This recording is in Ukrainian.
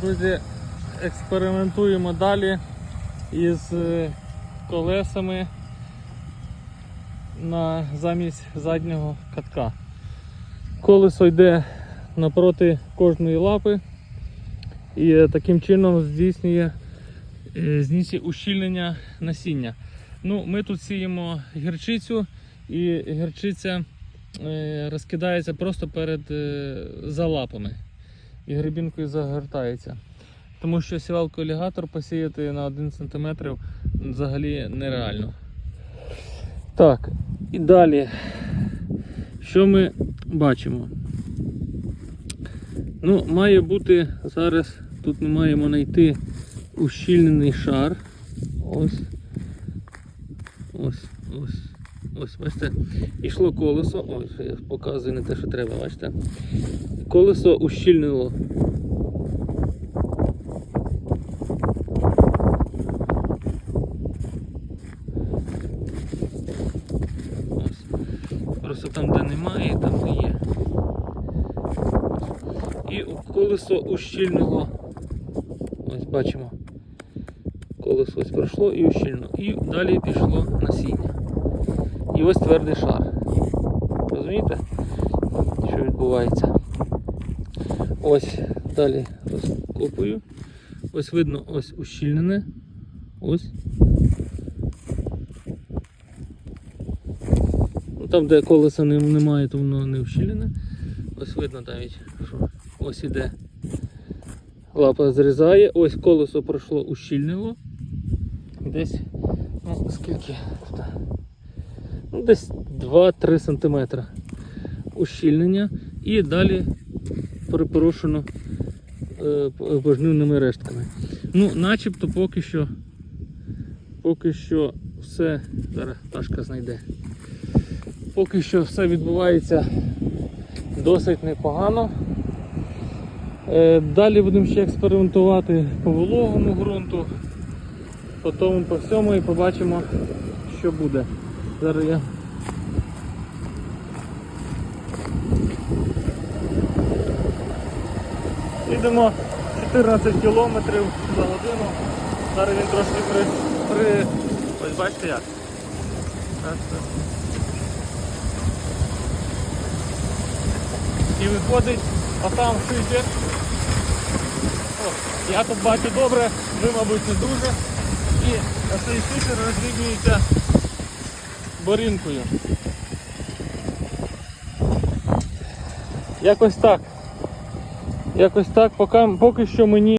Друзі, експериментуємо далі із е, колесами на замість заднього катка. Колесо йде напроти кожної лапи і е, таким чином здійснює, е, здійснює ущільнення насіння. Ну, ми тут сіємо гірчицю і гірчиця розкидається просто перед за лапами і грибінкою загортається. Тому що сівалку алігатор посіяти на 1 см взагалі нереально. Так, і далі, що ми бачимо? Ну, має бути зараз, тут ми маємо знайти ущільнений шар. Ось. Ось, ось. Ось, бачите, ішло колесо. Ось, я показую не те, що треба, бачите. Колесо ущільнило. Просто там, де немає, там де є. І колесо ущільнило. Ось бачимо. Колесо ось пройшло і ущільнило. І далі пішло насіння. І ось твердий шар. Розумієте, що відбувається? Ось далі розкопую. Ось видно, ось ущільнене. Ось. Ну, Там, де колеса немає, то воно не ущільнене. Ось видно навіть, що ось іде. Лапа зрізає, ось колесо пройшло, ущільнило. Десь, ну скільки? Ну, десь 2-3 см ущільнення і далі перепорошено е, пожнивними рештками. Ну, начебто поки що поки що все. Зараз Ташка знайде. Поки що все відбувається досить непогано. Е, Далі будемо ще експериментувати по вологому ґрунту, по тому по всьому і побачимо, що буде. Зараз я Їдемо 14 кілометрів за годину. Зараз він трошки при... при... Ось бачите як. І виходить, а там шитер. О, я тут бачу добре, ви, мабуть, не дуже. І цей шитер розрівнюється борінкою. Якось так. Якось так, поки, поки що мені